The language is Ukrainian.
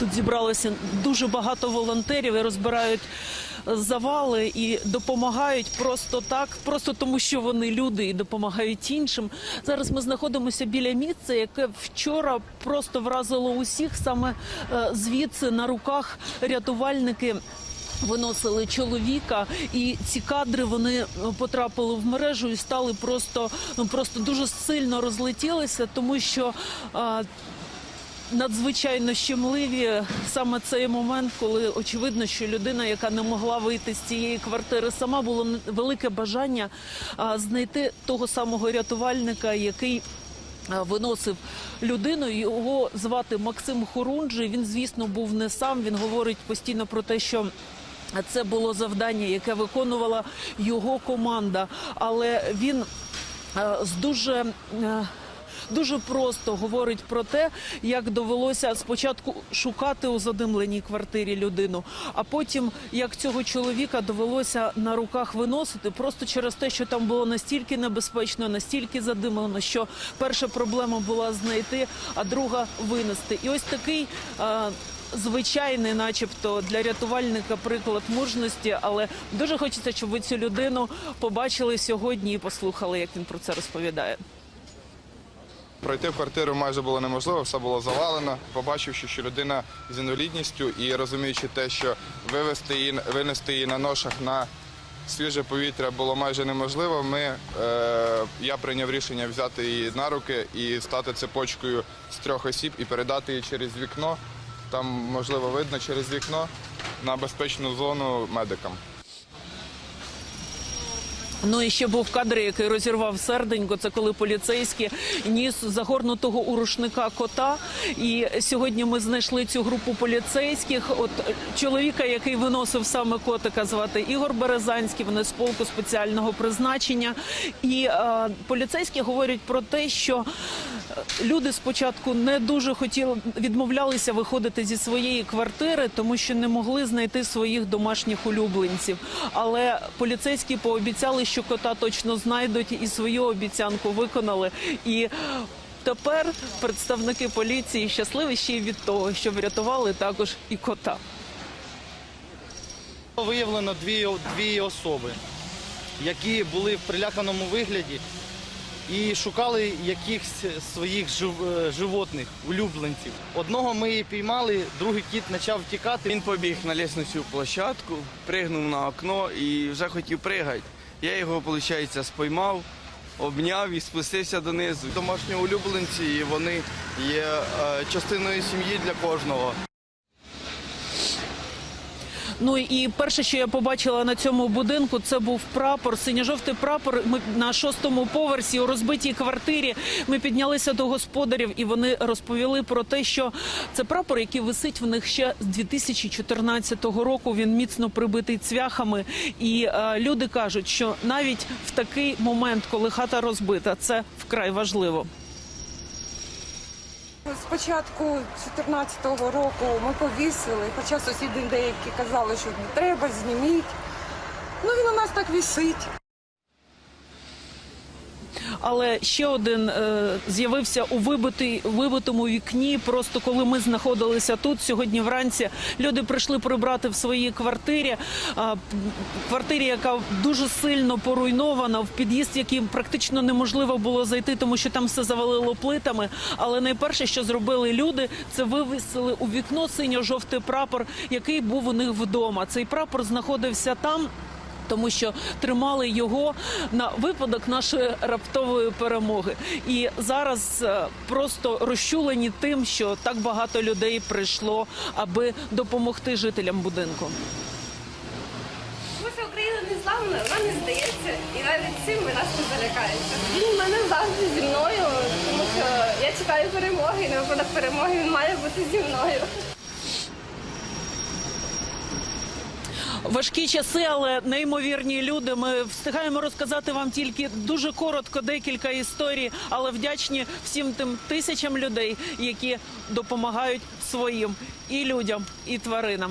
Тут зібралося дуже багато волонтерів і розбирають завали і допомагають просто так, просто тому, що вони люди і допомагають іншим. Зараз ми знаходимося біля місця, яке вчора просто вразило усіх. Саме е, звідси на руках рятувальники. Виносили чоловіка, і ці кадри вони е, потрапили в мережу і стали просто ну просто дуже сильно розлетілися, тому що надзвичайно щемливі саме цей момент, коли очевидно, що людина, яка не могла вийти з цієї квартири, сама було велике бажання знайти того самого рятувальника, який. Виносив людину, його звати Максим Хорунжий. Він, звісно, був не сам. Він говорить постійно про те, що це було завдання, яке виконувала його команда. Але він з дуже. Дуже просто говорить про те, як довелося спочатку шукати у задимленій квартирі людину, а потім як цього чоловіка довелося на руках виносити, просто через те, що там було настільки небезпечно, настільки задимлено, що перша проблема була знайти, а друга винести. І ось такий. е, Звичайний, начебто, для рятувальника приклад мужності, але дуже хочеться, щоб ви цю людину побачили сьогодні і послухали, як він про це розповідає. Пройти в квартиру майже було неможливо, все було завалено. Побачивши, що людина з інвалідністю і розуміючи те, що вивести її, винести її на ношах на свіже повітря було майже неможливо. Ми, е, я прийняв рішення взяти її на руки і стати цепочкою з трьох осіб і передати її через вікно. Там можливо видно через вікно на безпечну зону медикам. Ну і ще був кадр, який розірвав серденько. Це коли поліцейські ніс загорнутого у рушника кота. І сьогодні ми знайшли цю групу поліцейських. От чоловіка, який виносив саме котика, звати Ігор Березанський. Вони з полку спеціального призначення. І е, поліцейські говорять про те, що люди спочатку не дуже хотіли відмовлялися виходити зі своєї квартири, тому що не могли знайти своїх домашніх улюбленців. Але поліцейські пообіцяли, що кота точно знайдуть, і свою обіцянку виконали. І тепер представники поліції щасливі ще й від того, що врятували також і кота. Виявлено дві, дві особи, які були в приляканому вигляді і шукали якихось своїх е, животних, улюбленців. Одного ми піймали, другий кіт почав втікати. Він побіг на лісничну площадку, пригнув на окно і вже хотів пригати. Я його, виходить, споймав, обняв і спустився донизу. Домашні улюбленці, вони є е, частиною сім'ї для кожного. Ну і перше, що я побачила на цьому будинку, це був прапор, синьо-жовтий прапор. Ми на шостому поверсі у розбитій квартирі. Ми піднялися до господарів, і вони розповіли про те, що це прапор, який висить в них ще з 2014 року. Він міцно прибитий цвяхами. І е, люди кажуть, що навіть в такий момент, коли хата розбита, це вкрай важливо. З початку 2014 року ми повісили, хоча сусіди деякі казали, що не треба, зніміть. Ну він у нас так вісить. Але ще один е, з'явився у вибитий, вибитому вікні. Просто коли ми знаходилися тут сьогодні вранці, люди прийшли прибрати в своїй квартирі. П- квартирі, яка дуже сильно поруйнована, в під'їзд, яким практично неможливо було зайти, тому що там все завалило плитами. Але найперше, що зробили люди, це вивісили у вікно синьо-жовтий прапор, який був у них вдома. Цей прапор знаходився там тому що тримали його на випадок нашої раптової перемоги. І зараз е, просто розчулені тим, що так багато людей прийшло, аби допомогти жителям будинку. Україна не зламана, вона не здається, і навіть цим ви нас не залякаєте. Він в мене завжди зі мною, тому що я чекаю перемоги, і на випадок перемоги він має бути зі мною. Важкі часи, але неймовірні люди. Ми встигаємо розказати вам тільки дуже коротко декілька історій, але вдячні всім тим тисячам людей, які допомагають своїм і людям, і тваринам.